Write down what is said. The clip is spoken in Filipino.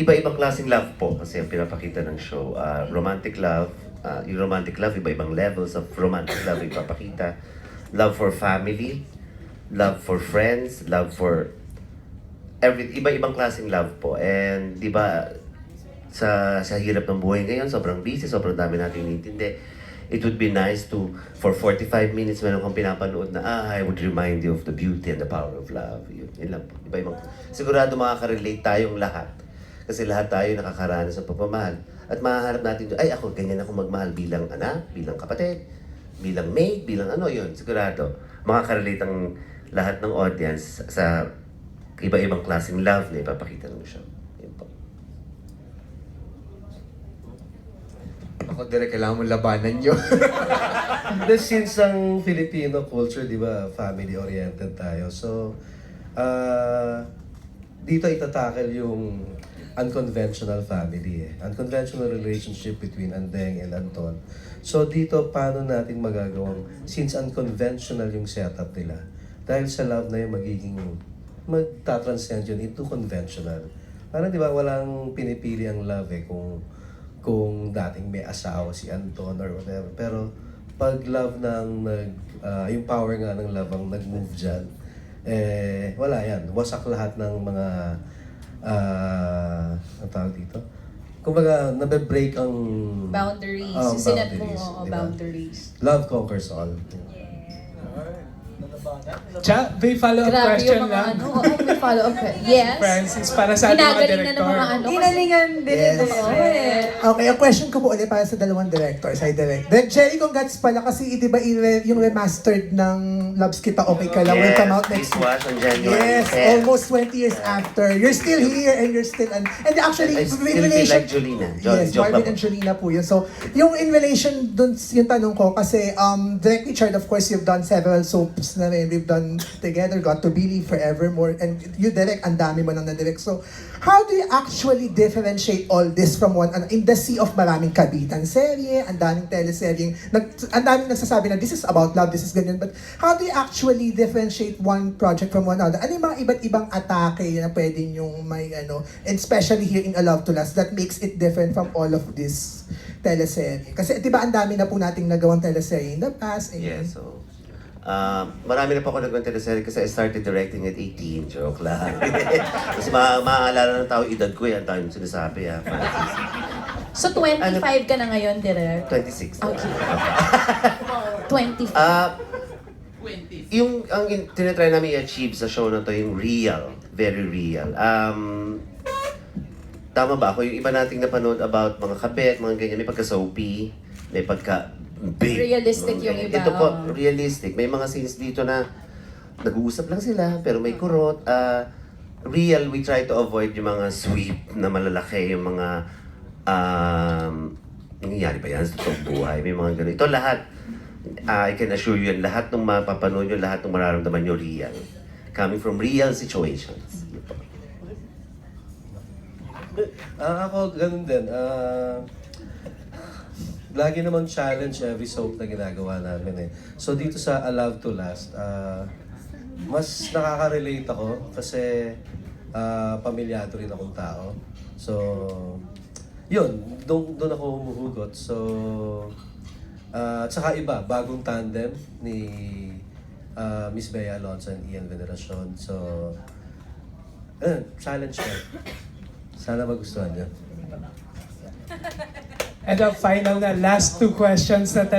iba-ibang klaseng love po kasi ang pinapakita ng show. Ah, romantic love, ah, yung romantic love, iba-ibang levels of romantic love ipapakita. Love for family, love for friends, love for every iba-ibang klaseng love po. And 'di ba sa sa hirap ng buhay ngayon, sobrang busy, sobrang dami nating inintindi. It would be nice to, for 45 minutes, meron kang pinapanood na, ah, I would remind you of the beauty and the power of love. Yun, yun lang po. Iba-ibang, sigurado makaka-relate tayong lahat. Kasi lahat tayo nakakaranas ng pagmamahal. At mahaharap natin, ay ako, ganyan ako magmahal bilang anak, bilang kapatid, bilang maid, bilang ano, yun, sigurado. Makaka-relate ang lahat ng audience sa iba-ibang klaseng love na ipapakita ng show. Yun po. Ako direct, kailangan mo labanan yun. Hindi, since ang Filipino culture, di ba, family-oriented tayo. So, ah dito itatackle yung unconventional family eh. Unconventional relationship between Andeng and Anton. So dito, paano natin magagawang, since unconventional yung setup nila, dahil sa love na yung magiging, magtatranscend yun into conventional. Parang di ba, walang pinipili ang love eh, kung kung dating may asawa si Anton or whatever. Pero pag love ng nag ah, yung power nga ng love ang nag-move diyan eh wala yan. Wasak lahat ng mga ah ang tawag dito. Kumbaga, nabe-break ang Boundaries. Ah, Sinet mo, boundaries, oo, di ba? boundaries. Love conquers all. Cha, may follow-up Grabe question yung mga lang. ano. Oh, may follow-up. Yes. Francis, para sa ating mga Ginagaling na director. ng mga ano. kasi- Ginalingan din Yes. ito. Okay, ang question ko po ulit para sa dalawang directors. Hi, Direct. Direct Jerry, congrats pala kasi di ba yung remastered ng Loves Kita Okay Ka Lang will come out next week. was on January Yes, 10. almost 20 years after. You're still here and you're still... And, and actually, I in still feel relation... like Jolina. Jo- yes, joke Marvin lang and po. Jolina po yun. So, yung in relation dun, yung tanong ko, kasi um, Direct Richard, of course, you've done several soaps na rin. We've done together, Got to Believe, Forevermore, and you direct, ang dami mo nang na-direct. So, how do you actually differentiate all this from one, ano, in the sea of maraming kabitan serye, ang daming teleserye, nag, ang daming nagsasabi na this is about love, this is ganyan, but how do you actually differentiate one project from one other? Ano yung mga iba't ibang atake na pwede yung may ano, and especially here in A Love to Last, that makes it different from all of this teleserye? Kasi di ba ang dami na po nating nagawang teleserye in the past. and- Yeah, so... Uh, marami na po ako nagawang teleserye kasi I started directing at 18. Joke lang. kasi ma maaalala ng tao, edad ko yan. Tayo yung sinasabi ha. So, 25 ka na ngayon, Direk? 26. Okay. 25. Ah, yung ang in, tinatry namin i-achieve sa show na to, yung real, very real. Um, tama ba ako? Yung iba nating napanood about mga kabet, mga ganyan, may pagka-soapy, may pagka big. Realistic mga yung iba, Ito po, oo. realistic. May mga scenes dito na nag-uusap lang sila, pero may kurot. Ah, real, we try to avoid yung mga sweep na malalaki, yung mga um, nangyayari ba yan sa totoong buhay? May mga ganito. Ito lahat, ah, I can assure you, lahat ng mapapanood nyo, lahat ng mararamdaman nyo real. Coming from real situations. Yun. Ah, ako, ganun din. Ah, lagi namang challenge every soap na ginagawa namin eh. So dito sa A Love to Last, ah, mas nakaka-relate ako kasi ah, pamilyado rin akong tao. So, yun, doon doon ako humuhugot. So, ah, at saka iba, bagong tandem ni ah, Miss Bea Alonso and Ian Veneracion. So, ayun, challenge ko. Sana magustuhan niyo. And the final na last two questions na talaga.